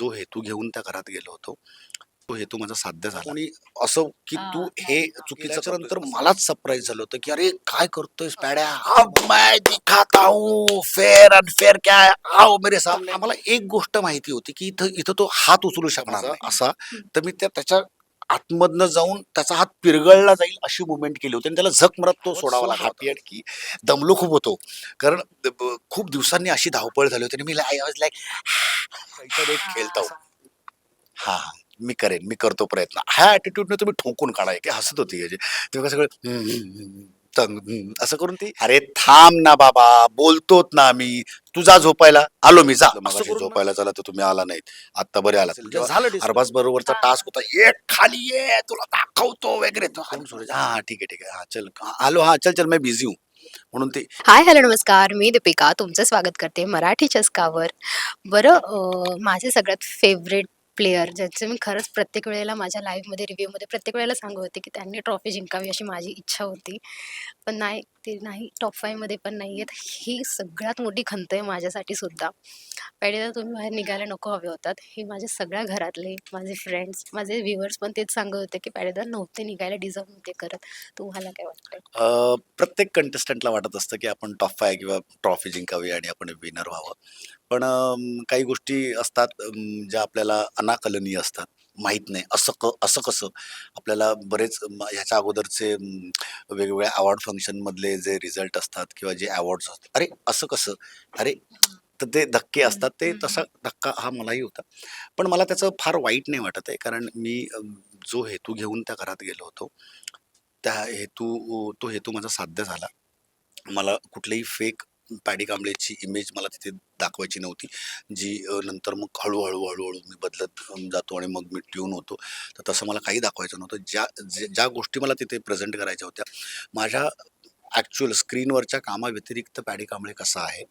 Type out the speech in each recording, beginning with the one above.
जो हेतू घेऊन त्या घरात गेलो होतो तो हेतू माझा साध्य झाला. आणि असं की तू हे. चुकीचं नंतर मलाच सरप्राईज झालं होतं की अरे काय करतोय पॅड्या? अब मैं दिखाता हूँ फेर अनफेअर क्या आओ मेरे सामने. आम्हाला एक गोष्ट माहिती होती की इथं इथं तो हात उचलू शकणार असा तर मी त्या त्याच्या आतमधनं जाऊन त्याचा हात पिरगळला जाईल अशी मुवमेंट केली होती आणि त्याला झक मरत तो सोडावा लागला की दमलो खूप होतो. कारण ब- खूप दिवसांनी अशी धावपळ झाली होती आणि मी लाईक खेळतो. हा हा मी करेन मी करतो प्रयत्न. ह्या ऍटिट्यूडने तुम्ही ठोकून काढाय की हसत होती याची तेव्हा सगळं तंग, असं करून ती अरे थांब ना बाबा बोलतोत ना आम्ही तुझा झोपायला. आलो मी जा. असं झोपायला चला तर तुम्ही आला नाहीत. आता बरे आला झालं अरबाज बरोबरचा टास्क होता. ये खाली ये तुला दाखवतो वगैरे. तो हा हा हा, ठीक आहे ठीक आहे. हा चल हा, आलो हा चल चल मैं बिझी हूँ. म्हणून ते हाय हॅलो नमस्कार. मी दीपिका तुमचं स्वागत करते मराठी चस्कावर. बरं अं, माझे सगळ्यात फेवरेट प्लेयर ज्याचे मी खरंच प्रत्येक वेळेला माझ्या लाईव्हमध्ये रिव्ह्यूमध्ये प्रत्येक वेळेला सांगू होते की त्यांनी ट्रॉफी जिंकावी अशी माझी इच्छा होती. पण नाही ते नाही टॉप फायमध्ये पण नाही आहेत. ही सगळ्यात मोठी खंत आहे माझ्यासाठी सुद्धा. पहिले तर तुम्ही बाहेर निघायला नको हवे होतात. हे माझे सगळ्या घरातले माझे फ्रेंड्स माझे व्ह्युअर्स पण तेच सांगत होते की पहिले नव्हते निघायला डिझर्व नव्हते करत. तुम्हाला काय वाटतं प्रत्येक कंटेस्टंटला वाटत असतं की आपण टॉप फाय किंवा ट्रॉफी जिंकावी आणि आपण विनर व्हावं. पण अम, काही गोष्टी असतात अम, ज्या आपल्याला अनाकलनीय असतात. माहीत नाही. असं क असं कसं? आपल्याला बरेच म, ह्याच्या अगोदरचे अम, वेगवेगळ्या अवॉर्ड फंक्शनमधले जे रिझल्ट असतात किंवा जे अवॉर्ड्स असतात. अरे असं कसं? अरे तर ते धक्के असतात. ते तसा धक्का हा मलाही होता. पण मला त्याचं फार वाईट नाही वाटत आहे. कारण मी अम, जो हेतू घेऊन त्या घरात गेलो होतो त्या हेतू तो हेतू माझा साध्य झाला. मला कुठलीही फेक पॅडी कांबळेची इमेज मला तिथे दाखवायची नव्हती. जी नंतर मग हळूहळू हळूहळू मी बदलत जातो आणि मग मी ट्यून होतो. तर तसं मला काही दाखवायचं नव्हतं. ज्या जे- ज्या गोष्टी मला तिथे प्रेझेंट करायच्या होत्या माझ्या ॲक्च्युअल स्क्रीनवरच्या कामाव्यतिरिक्त पॅडी कांबळे कसा आहे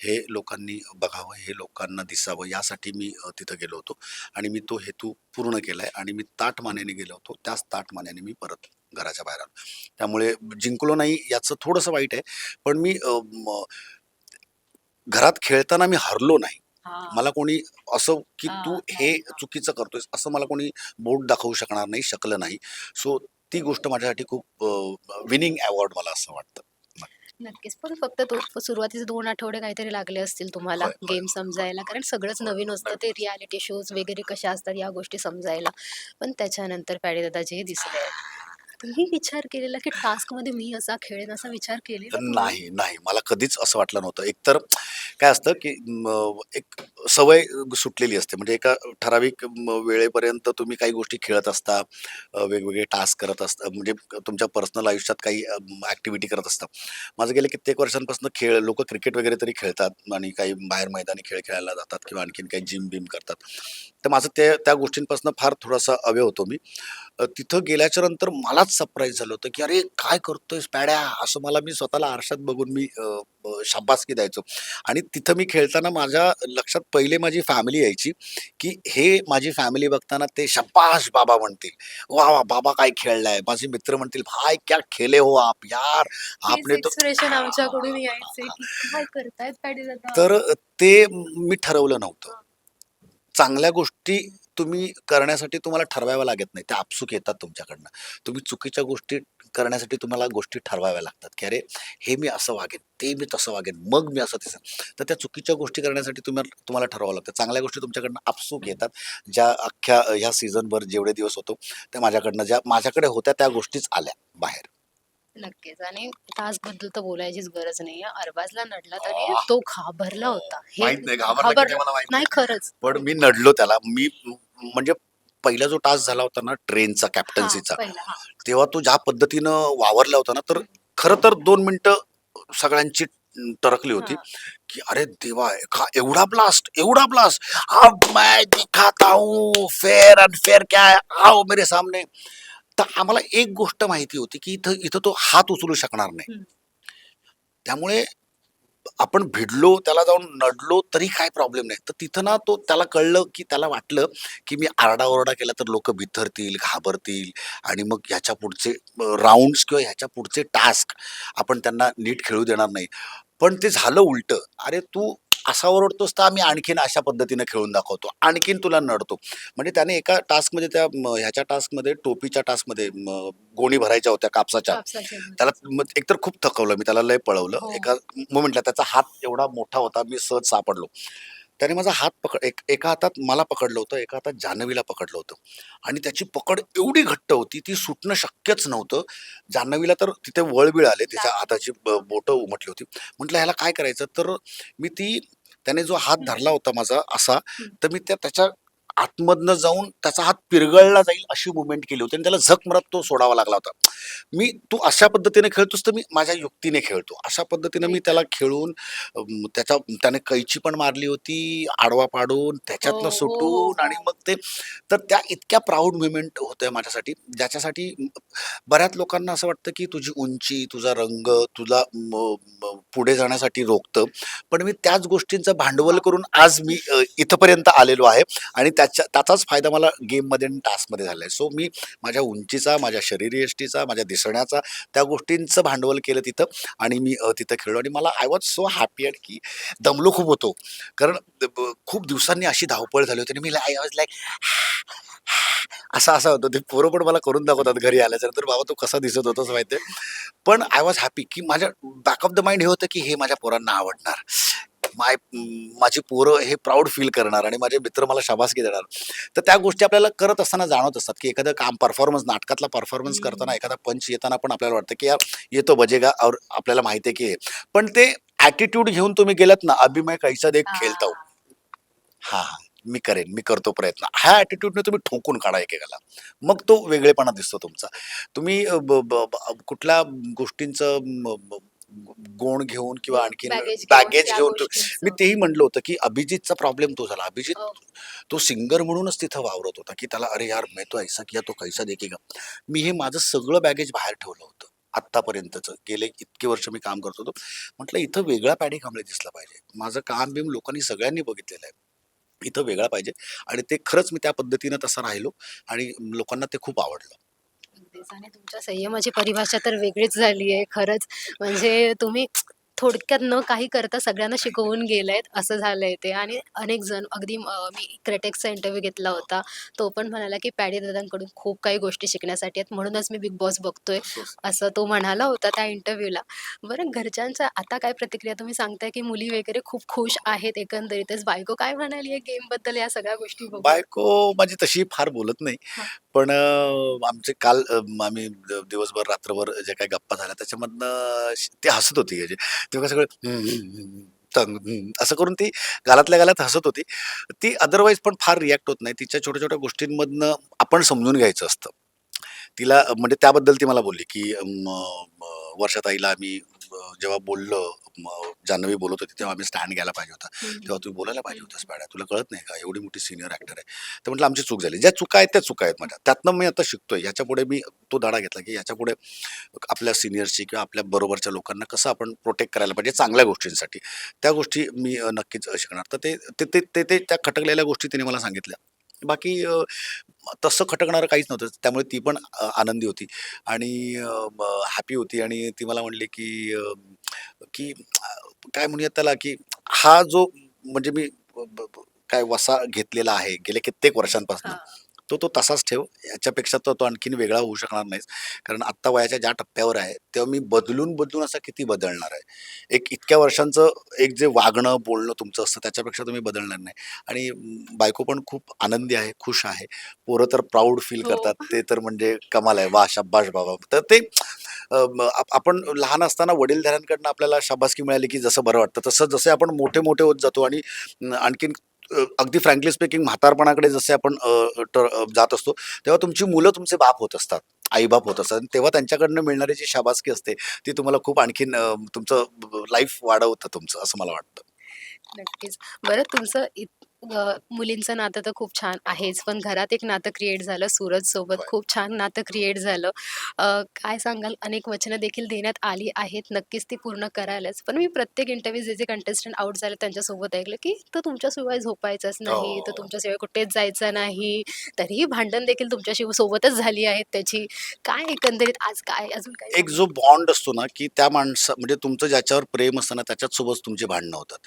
हे लोकांनी बघावं हे लोकांना दिसावं यासाठी मी तिथं गेलो होतो. आणि मी तो हेतू पूर्ण केला आहे आणि मी ताट मानेने गेलो होतो. त्याच ताट मानेने मी परत घराच्या बाहेर आलो. त्यामुळे जिंकलो नाही याचं थोडंसं वाईट आहे. पण मी घरात खेळताना मी हरलो नाही. मला कोणी असं की तू हे चुकीचं करतोयस असं मला कोणी बोट दाखवू शकणार नाही शकलं नाही. सो ती गोष्ट माझ्यासाठी खूप विनिंग अवॉर्ड मला असं वाटतं. नक्कीच. पण फक्त तो सुरुवातीचे दोन आठवडे काहीतरी लागले असतील तुम्हाला. गेम समजायला. कारण सगळंच नवीन असतं ते रियालिटी शोज वगैरे कशा असतात या गोष्टी समजायला. पण त्याच्यानंतर पॅडी दादा जे दिसले. तुम्ही विचार केलेला की टास्कमध्ये मी असा खेळेन असा विचार केलेला? नाही नाही. मला कधीच असं वाटलं नव्हतं. एकतर काय असतं की एक सवय सुटलेली असते. म्हणजे एका ठराविक वेळेपर्यंत तुम्ही काही गोष्टी खेळत असता वेगवेगळे टास्क करत असता म्हणजे तुमच्या पर्सनल आयुष्यात काही ॲक्टिव्हिटी करत असता. माझं गेले कित्येक वर्षांपासून खेळ लोक क्रिकेट वगैरे तरी खेळतात आणि काही बाहेर मैदानी खेळ खेळायला जातात किंवा आणखीन काही जिम बिम करतात. तर माझं ते त्या गोष्टींपासून फार थोडासा अवे होतो मी. तिथं गेल्याच्यानंतर मलाच सरप्राईज झालं होतं की अरे काय करतोयस पॅड्या? असं मला मी स्वतःला आरशात बघून मी शाबासकी द्यायचो. आणि तिथं मी खेळताना माझ्या लक्षात पहिले माझी फॅमिली यायची की हे माझी फॅमिली बघताना ते शब्बाश बाबा म्हणतील. वा वा बाबा काय खेळलाय? माझे मित्र म्हणतील भाई क्या खेले हो आप यार? आपने तो आमच्याकडून तर ते मी ठरवलं नव्हतं. चांगल्या गोष्टी तुम्ही करण्यासाठी तुम्हाला ठरवाव्या लागत नाही. त्या आपसूक येतात तुमच्याकडनं. तुम्ही चुकीच्या गोष्टी करण्यासाठी तुम्हाला गोष्टी ठरवाव्या लागतात की अरे हे मी असं वागेन ते मी तसं वागेन मग मी असं तसं तर त्या चुकीच्या गोष्टी करण्यासाठी तुम्हाला तुम्हाला ठरवावं लागतं. चांगल्या गोष्टी तुमच्याकडनं आपसूक येतात. ज्या अख्ख्या ह्या सीझनभर जेवढे दिवस होतो त्या माझ्याकडनं ज्या माझ्याकडे होत्या त्या गोष्टीच आल्या बाहेर. नक्कीच. आणि टास्कबद्दल तर बोलायचीच गरज नाही अरबाजला नडला तरी तो घाबरला होता. हे माहीत नाही घाबरला की घाबर- नाही मला माहीत नाही खरंच. पण मी नडलो त्याला. मी म्हणजे पहिला जो टास्क झाला होता ना ट्रेनचा हा, कॅप्टन्सीचा पहिला, हा. तेव्हा तो ज्या पद्धतीनं वावरला होता ना तर खरं तर दोन मिनिटं सगळ्यांची टरकली होती. की अरे देवा का एवढा ब्लास्ट एवढा ब्लास्ट अब मैं दिखाता हूँ फेर अनफेअर क्या है? आओ मेरे सामने. तर आम्हाला एक गोष्ट माहिती होती की इथं इथं तो हात उचलू शकणार नाही. त्यामुळे आपण भिडलो त्याला जाऊन नडलो तरी काय प्रॉब्लेम नाही. तर तिथं ना तो त्याला कळलं की त्याला वाटलं की मी आरडाओरडा केला तर लोक बिथरतील घाबरतील आणि मग ह्याच्या पुढचे राऊंड्स किंवा ह्याच्या पुढचे टास्क आपण त्यांना नीट खेळू देणार नाही. पण ते झालं उलट. अरे तू असा ओरडतोस तर आम्ही आणखीन अशा पद्धतीने खेळून दाखवतो. आणखीन तुला नडतो. म्हणजे त्याने एका टास्कमध्ये त्या ह्याच्या टास्कमध्ये टोपीच्या टास्कमध्ये गोणी भरायच्या होत्या कापसाच्या. कापसाचे. त्याला मग एकतर खूप थकवलं मी त्याला लय पळवलं. हो. एका मोमेंटला त्याचा हात एवढा मोठा होता मी सहज सापडलो. त्याने माझा हात पकड एक एका हातात मला पकडलं होतं एका हातात जान्हवीला पकडलं होतं. आणि त्याची पकड एवढी घट्ट होती ती सुटणं शक्यच नव्हतं. जान्हवीला तर तिथे वळबिळ आले तिच्या हाताची बोटं उमटली होती. म्हटलं ह्याला काय करायचं? तर मी ती त्याने जो हात धरला होता माझा असा तर मी त्या त्याच्या आतमधनं जाऊन त्याचा हात पिरगळला जाईल अशी मुवमेंट केली होती. आणि त्याला झक मरत तो सोडावा लागला होता. मी तू अशा पद्धतीने खेळतोस तर मी माझ्या युक्तीने खेळतो. अशा पद्धतीने मी त्याला खेळून अम, त्याच्या त्याने कैची पण मारली होती आडवा पाडून त्याच्यातनं हो, सुटून आणि मग ते तर त्या इतक्या प्राऊड मुवमेंट होत्या माझ्यासाठी. ज्याच्यासाठी बऱ्याच लोकांना असं वाटतं की तुझी उंची तुझा रंग तुला पुढे जाण्यासाठी रोखतं. पण मी त्याच गोष्टींचं भांडवल करून आज मी इथपर्यंत आलेलो आहे. आणि त्याच्या त्याचाच फायदा मला गेममध्ये आणि टास्कमध्ये झाला आहे. सो मी माझ्या उंचीचा माझ्या शरीरयष्टीचा माझ्या दिसण्याचा त्या गोष्टींचं भांडवल केलं तिथं आणि मी तिथं खेळलो. आणि मला आय वॉज सो हॅपी आणि की दमलो खूप होतो. कारण ब- खूप दिवसांनी अशी धावपळ झाली होती आणि मी आय वॉज लाईक असं असं होतं. ते पोरं पण मला करून दाखवतात घरी आल्याच्यानंतर बाबा तू कसा दिसत होतोच माहिती पण आय वॉज हॅपी की माझ्या बॅक ऑफ द माइंड हे होतं की हे माझ्या पोरांना आवडणार. माय माझी पोरं हे प्राऊड फील करणार आणि माझे मित्र मला शाबासकी देणार तर त्या गोष्टी आपल्याला करत असताना जाणवत असतात की एखादं काम परफॉर्मन्स नाटकातला परफॉर्मन्स. करताना एखादा पंच येताना पण आपल्याला वाटतं की यार येतो बजेगा और आपल्याला माहिती आहे की हे. पण ते ॲटिट्यूड घेऊन तुम्ही गेलात ना अभि मैं कैसा देख खेळता हूं. हा हा मी करेन मी करतो प्रयत्न ह्या ॲटिट्यूडने तुम्ही ठोकून काढा एकेकाला मग तो वेगळेपणा दिसतो तुमचा तुम्ही कुठल्या गोष्टींचं गोण घेऊन किंवा Baggage घेऊन, बॅगेज त्या घेऊन तु- गोष्टींचं. मी तेही म्हणलं होतं की अभिजितचा प्रॉब्लेम तो झाला. अभिजित हो. तो सिंगर म्हणूनच तिथं वावरत होता की त्याला अरे यार मैं तो ऐसा किया तो कैसा देखेगा. मी हे माझं सगळं बॅगेज बाहेर ठेवलं होतं आत्तापर्यंतचं. गेले इतके वर्ष मी काम करत होतो. म्हटलं इथं वेगळा पॅडी कांबळे दिसला पाहिजे. माझं काम बिम लोकांनी सगळ्यांनी बघितलेलं आहे. इथं वेगळा पाहिजे. आणि ते खरंच मी त्या पद्धतीनं तसं राहिलो आणि लोकांना ते खूप आवडलं. अगदीच आणि तुमच्या संयमाची परिभाषा तर वेगळीच झाली आहे. खरंच म्हणजे तुम्ही थोडक्यात न काही करता सगळ्यांना शिकवून गेलायत असं झालंय ते. आणि अनेक जण अगदी मी क्रेटेक्सचा इंटरव्ह्यू घेतला होता. तो पण म्हणाला की पॅडी दादांकडून खूप काही गोष्टी शिकण्यासाठी आहेत. म्हणूनच मी बिग बॉस बघतोय असं तो म्हणाला होता त्या इंटरव्ह्यूला बरं घरच्यांच्या आता काय प्रतिक्रिया? तुम्ही सांगताय की मुली वगैरे खूप खुश आहेत एकंदरीतच. बायको काय म्हणाली आहे गेमबद्दल? या सगळ्या गोष्टी बायको माझी तशी फार बोलत नाही. पण आमचे काल आम्ही दिवसभर रात्रभर जे काही गप्पा झाल्या त्याच्यामधनं ती हसत होती. म्हणजे तेव्हा सगळं असं करून ती गालातल्या गालात हसत होती. ती अदरवाईज पण फार रिॲक्ट होत नाही. तिच्या छोट्या छोट्या गोष्टींमधनं आपण समजून घ्यायचं असतं. तिला म्हणजे त्याबद्दल ती मला बोलली की अं, म, वर्षाताईला आम्ही जेव्हा बोललो जान्हवी बोलत होती तेव्हा आम्ही स्टँड घ्यायला पाहिजे होता. तेव्हा तुम्ही बोलायला पाहिजे होतंस पॅड्या तुला कळत नाही का? एवढी मोठी सिनियर ॲक्टर आहे. तर म्हटलं आमची चूक झाली. ज्या चुका आहेत त्या चुका आहेत माझ्या. त्यातनं मी आता शिकतोय. याच्यापुढे मी तो धडा घेतला की याच्यापुढे आपल्या सिनियर्सची किंवा आपल्या बरोबरच्या लोकांना कसं आपण प्रोटेक्ट करायला पाहिजे चांगल्या गोष्टींसाठी. त्या गोष्टी मी नक्कीच शिकणार. तर ते ते ते ते ते त्या खटकलेल्या गोष्टी तिने मला सांगितल्या. बाकी तसं खटकणारं काहीच नव्हतं. त्यामुळे ती पण आनंदी होती. आणि हॅपी होती. आणि ती मला म्हणली की की काय म्हणूयात त्याला की हा जो म्हणजे मी काय वसा घेतलेला आहे गेल्या कित्येक वर्षांपासून. तो तो तसाच ठेव. याच्यापेक्षा तो तो आणखीन वेगळा होऊ शकणार नाहीस. कारण आत्ता वयाच्या ज्या टप्प्यावर आहे तेव्हा मी बदलून बदलून असा किती बदलणार आहे? एक इतक्या वर्षांचं एक जे वागणं बोलणं तुमचं असतं त्याच्यापेक्षा तुम्ही बदलणार नाही. आणि बायको पण खूप आनंदी आहे खुश आहे. पोरं तर प्राऊड फील हो. करतात. ते तर म्हणजे कमाल आहे. वा शाबाश बाबा. तर ते आपण लहान असताना वडीलधाऱ्यांकडनं आपल्याला शाबासकी मिळाली की जसं बरं वाटतं तसं जसे आपण मोठे मोठे होत जातो आणि आणखीन अगदी फ्रँकली स्पीकिंग म्हातारपणाकडे जसे आपण जात असतो तेव्हा तुमची मुलं तुमचे बाप होत असतात आईबाप होत असतात. आणि तेव्हा त्यांच्याकडनं मिळणारी जी शाबासकी असते ती तुम्हाला खूप आणखीन तुमचं लाईफ वाढवतं तुमचं असं मला वाटतं. नक्कीच. बरं तुमचं इत- अ, मुलींचं नातं तर खूप छान आहेच, पण घरात एक नातं क्रिएट झालं सूरजसोबत होय. खूप छान नातं क्रिएट झालं. अ, काय सांगाल अनेक वचनं देखील देण्यात आली आहेत. नक्कीच ती पूर्ण करालच. पण मी प्रत्येक इंटरव्ह्यू जे, जे कंटेस्टंट आउट झाले त्यांच्यासोबत ऐकलं, की "तो तुमच्याशिवाय झोपायचाच नाही, तो हो. तुमच्याशिवाय कुठेच जायचा नाही." तरीही भांडण देखील तुमच्याशी सोबतच झाली आहेत त्याची. काय एकंदरीत आज काय अजून काय एक सांगाल? जो बॉन्ड असतो ना, की त्या माणसा म्हणजे तुमचं ज्याच्यावर प्रेम असतं ना, त्याच्याचसोबत तुमची भांडणं होतात.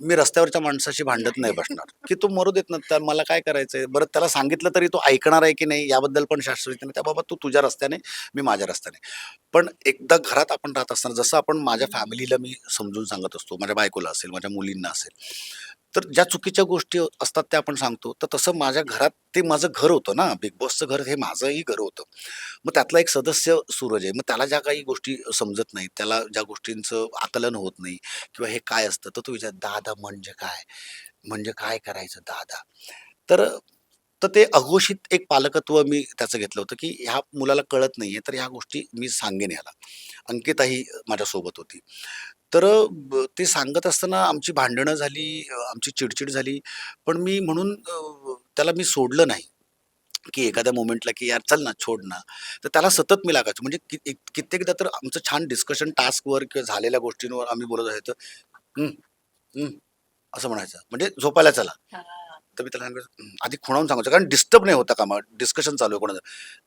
मी रस्त्यावरच्या माणसाशी भांडत नाही बसणार, की "तू मरू देत ना, तर मला काय करायचंय?" बरं त्याला सांगितलं तरी तो ऐकणार आहे की नाही याबद्दल पण शास्त्रज्ञ नाही. त्या बाबा तू तुझ्या रस्त्याने, मी माझ्या रस्त्याने. पण एकदा घरात आपण राहत असताना जसं आपण माझ्या. फॅमिलीला मी समजून सांगत असतो, माझ्या बायकोला असेल, माझ्या मुलींना असेल. तर ज्या चुकीच्या गोष्टी असतात त्या आपण सांगतो. तर तसं माझ्या घरात ते माझं घर होतं ना, बिग बॉसचं घर हे माझंही घर होतं. मग त्यातला एक सदस्य सूरज आहे. मग त्याला ज्या काही गोष्टी समजत नाहीत, त्याला ज्या गोष्टींचं आकलन होत नाही किंवा हे काय असतं, तर तो विचार "दादा म्हणजे काय? म्हणजे काय करायचं दादा?" तर तर ते अघोषित एक पालकत्व मी त्याचं घेतलं होतं, की ह्या मुलाला कळत नाही आहे तर ह्या गोष्टी मी सांगेन ह्याला. अंकिताही माझ्यासोबत होती. तर ते सांगत असताना आमची भांडणं झाली, आमची चिड झाली. पण मी म्हणून त्याला मी सोडलं नाही. की एखाद्या मोमेंटला की "यार चल ना, छोड ना." तर त्याला सतत मी लागायचो. म्हणजे कि कित्येकदा तर आमचं छान डिस्कशन टास्कवर किंवा झालेल्या गोष्टींवर आम्ही बोलत असायचो. "हं, हं." असं म्हणायचं. म्हणजे झोपायला चला. तर मी त्याला सांगायचो. आधी खुणावून सांगायचो कारण डिस्टर्ब नाही होता कामा डिस्कशन चालू आहे कोणाचं.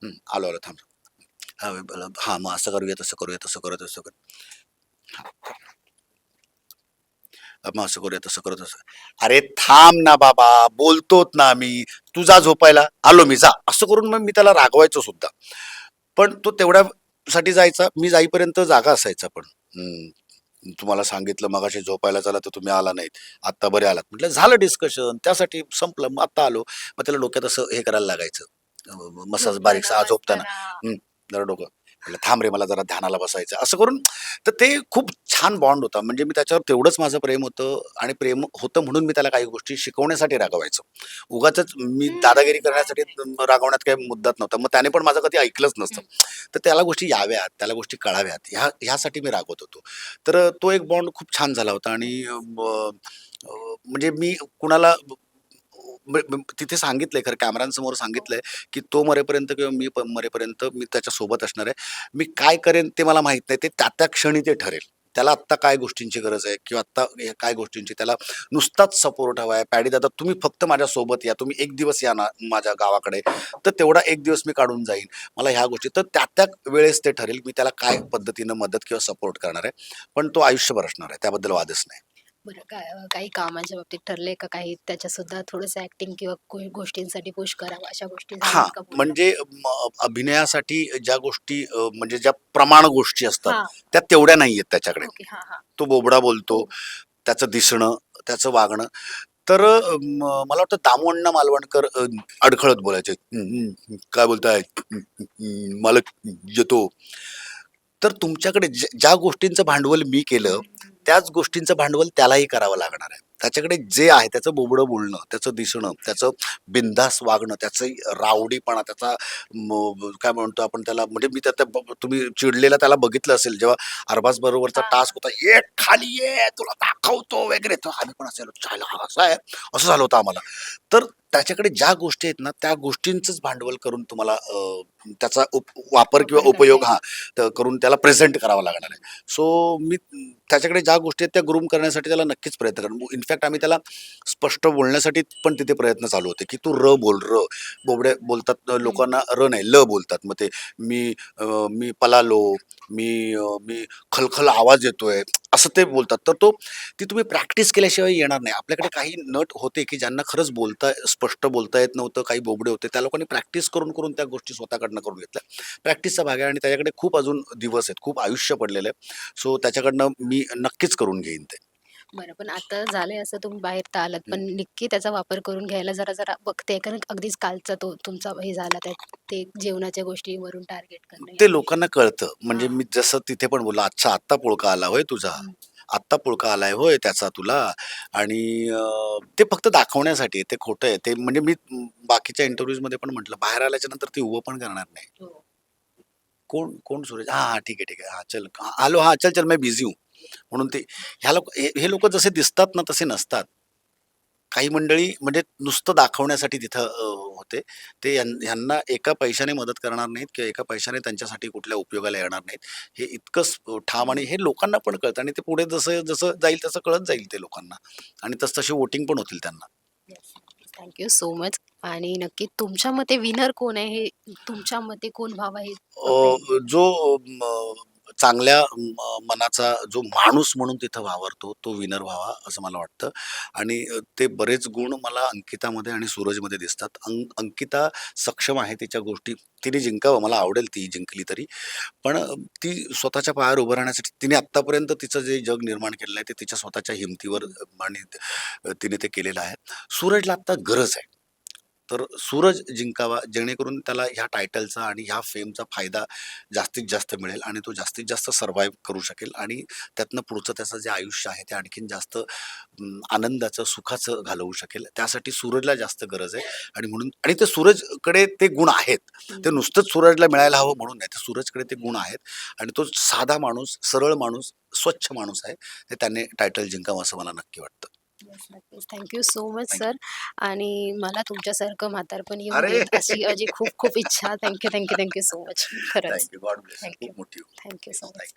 "हं, आलो, आलो थांब." हां, हां, मग असं करूया, तसं करूया, तसं करूया, तसं करू. मग असं करूया, तसं करू, तसं. "अरे थांब ना बाबा, बोलतोत ना आम्ही. तू जा झोपायला, आलो मी जा." असं करून मग मी त्याला रागवायचो सुद्धा. पण तो तेवढ्यासाठी जायचा. मी जाईपर्यंत जागा असायचा पण. "हं, तुम्हाला सांगितलं मगाशी झोपायला चला, तर तुम्ही आला नाहीत. आत्ता बरे आलात." म्हटलं, "झालं डिस्कशन. त्यासाठी संपलं. मग आत्ता आलो." मग त्याला डोक्यात असं हे करायला लागायचं. मसाज बारीकसा झोपताना, जरा डोकं. म्हटलं, "थांब रे, मला जरा ध्यानाला बसायचं." असं करून तर ते खूप छान बॉन्ड होता. म्हणजे मी त्याच्यावर तेवढंच माझं प्रेम होतं आणि प्रेम होतं म्हणून मी त्याला काही गोष्टी शिकवण्यासाठी रागवायचो. उगाचच मी. दादागिरी करण्यासाठी रागवण्यात काही मुद्दाच नव्हता. मग त्याने पण माझं कधी ऐकलंच नसतं. तर त्याला गोष्टी याव्यात, त्याला गोष्टी कळाव्यात ह्या ह्यासाठी मी रागवत होतो. तर तो एक बॉन्ड खूप छान झाला होता आणि म्हणजे मी कुणाला तिथे सांगितलंय खरं कॅमेऱ्यांसमोर हो. सांगितलंय, की तो मरेपर्यंत किंवा मी प मरेपर्यंत मी त्याच्यासोबत असणार आहे. मी काय करेन ते मला माहीत नाही. ते त्या-त्या क्षणी ते ठरेल. त्याला आत्ता काय गोष्टींची गरज आहे किंवा आत्ता या काय गोष्टींची त्याला नुसताच सपोर्ट हवा आहे. "पॅडी दादा तुम्ही फक्त माझ्यासोबत या. तुम्ही एक दिवस या ना माझ्या गावाकडे." तर तेवढा एक दिवस मी काढून जाईन. मला ह्या गोष्टी तर त्या-त्या वेळेस ते ठरेल. मी त्याला काय पद्धतीनं मदत किंवा सपोर्ट करणार आहे. पण तो आयुष्यभर असणार आहे. त्याबद्दल वादच नाही. बरं काय काही कामाच्या बाबतीत ठरलंय का काही त्याच्यासुद्धा थोडंसं ॲक्टिंग किंवा को गोष्टींसाठी पुश करावं अशा गोष्टी हां, झाल्यात का बोलणं? म्हणजे म अभिनयासाठी ज्या गोष्टी अ, म्हणजे ज्या प्रमाण गोष्टी असतात. त्या तेवढ्या नाहीयेत त्याच्याकडे. ओके. हां, हां. तो बोबडा बोलतो. त्याचं दिसणं, त्याचं वागणं. तर अ, म मला वाटतं दामू मालवणकर अ, अडखळत बोलायचे. "हं, हं, हं, काय बोलताय? हं, हं, हं, मालक येतो." तर तुमच्याकडे ज्या ज्या गोष्टींचं भांडवल मी केलं. त्याच गोष्टींचं भांडवल त्यालाही करावं लागणार आहे. त्याच्याकडे जे आहे त्याचं बोबडं बोलणं, त्याचं दिसणं, त्याचं बिनधास्त वागणं, त्याचं रावडीपणा, त्याचा काय म्हणतो आपण त्याला म्हणजे मी त्या तुम्ही चिडलेला त्याला बघितलं असेल जेव्हा अरबाज बरोबरचा टास्क. होता, "ये खाली ये, तुला दाखवतो" वगैरे. तर आम्ही पण असायलो, "चायला हा असा आहे?" असं झालं होतं आम्हाला. तर त्याच्याकडे ज्या गोष्टी आहेत ना, त्या गोष्टींचंच भांडवल करून तुम्हाला त्याचा उप वापर किंवा उपयोग. हां, करून त्याला प्रेझेंट करावा लागणार आहे. सो मी त्याच्याकडे ज्या गोष्टी आहेत त्या ग्रूम करण्यासाठी त्याला नक्कीच प्रयत्न करेन. इनफॅक्ट आम्ही त्याला स्पष्ट बोलण्यासाठी पण तिथे प्रयत्न चालू होते, की "तू र बोल, र." बोबडे बोलतात लोकांना र नाही, ल बोलतात. मग ते मी मी पलालो मी मी खलखल आवाज येतोय, असं ते बोलतात. तर तो ती तुम्ही प्रॅक्टिस केल्याशिवाय येणार नाही. आपल्याकडे काही नट होते, की ज्यांना खरंच बोलता स्पष्ट बोलता येत नव्हतं, काही बोबडे होते. त्या लोकांनी प्रॅक्टिस करून, करून त्या गोष्टी स्वतःकडनं करून घेतल्या. प्रॅक्टिसचा भाग आहे आणि त्याच्याकडे खूप अजून दिवस आहेत, खूप आयुष्य पडलेलं आहे. सो त्याच्याकडनं मी नक्कीच करून घेईन ते. बरं, पण आता झालंय असं तुम्ही बाहेर तर आलात. पण नक्की त्याचा वापर करून घ्यायला जरा-जरा बघते. कारण अगदीच कालचा तो तुमचा हे झाला त्यात ते जेवणाच्या गोष्टीवरून टार्गेट करणं ते. लोकांना कळतं. म्हणजे. मी जसं तिथे पण बोललो, "अच्छा आत्ता पुळका आला होय तुझा? आत्ता पुळका आलाय होय त्याचा तुला?" आणि ते फक्त दाखवण्यासाठी. ते खोटं आहे. ते म्हणजे मी बाकीच्या इंटरव्ह्यूजमध्ये पण म्हटलं, बाहेर आल्याच्यानंतर ती उभं पण करणार नाही. हो. "कोण कोण सूरज? हां, हां. ठीक आहे, ठीक आहे. हां, चल. हां, आलो. हां, चल, चल मैं बिझी हूँ." म्हणून ते ह्या लोक हे लोकं जसे दिसतात ना तसे नसतात. काही मंडळी म्हणजे नुसतं दाखवण्यासाठी तिथं होते. ते यां- ह्यांना एका पैशाने मदत करणार नाहीत किंवा एका पैशाने त्यांच्यासाठी कुठल्या उपयोगाला येणार नाहीत. हे इतकंच ठाम आणि हे लोकांना पण कळतं आणि ते पुढे जसं जसं जाईल तसं कळत जाईल ते लोकांना. आणि तस तशी वोटिंग पण होतील त्यांना. थँक्यू सो मच आणि नक्की तुमच्या मते विनर कोण आहे? हे तुमच्या मते कोण व्हावा हे? अ, जो चांगल्या म, मनाचा जो माणूस म्हणून तिथं वावरतो तो विनर व्हावा असं मला वाटतं. आणि ते बरेच गुण मला अंकितामध्ये आणि सूरजमध्ये दिसतात. अं, अंकिता सक्षम आहे तिच्या गोष्टी. तिने जिंकावं मला आवडेल ती जिंकली तरी. पण ती स्वतःच्या पायावर उभं राहण्यासाठी तिने आत्तापर्यंत तिचं जे जग निर्माण केलेलं आहे ते तिच्या स्वतःच्या हिमतीवर आणि तिने ते केलेलं आहे. सूरजला आत्ता गरज आहे. तर सूरज जिंकावा जेणेकरून त्याला ह्या टायटलचा आणि ह्या फेमचा फायदा जास्तीत जास्त मिळेल आणि तो जास्तीत जास्त सर्व्हाइव्ह करू शकेल आणि त्यातनं पुढचं त्याचं जे आयुष्य आहे ते आणखीन जास्त आनंदाचं सुखाचं घालवू शकेल. त्यासाठी सूरजला जास्त गरज आहे आणि म्हणून आणि ते सूरजकडे ते गुण आहेत. ते नुसतंच सूरजला मिळायला हवं म्हणून नाही तर सूरजकडे ते गुण आहेत आणि तो साधा माणूस सरळ माणूस स्वच्छ माणूस आहे ते त्याने टायटल जिंकावं असं मला नक्की वाटतं. थँक्यू सो मच सर आणि मला तुमच्यासारखं म्हातारपण येऊन अरे! देत अशी खूप खूप इच्छा. Thank you thank you thank you so much खरंच. Thank you god bless. खूप मोठी थँक्यू सो मच.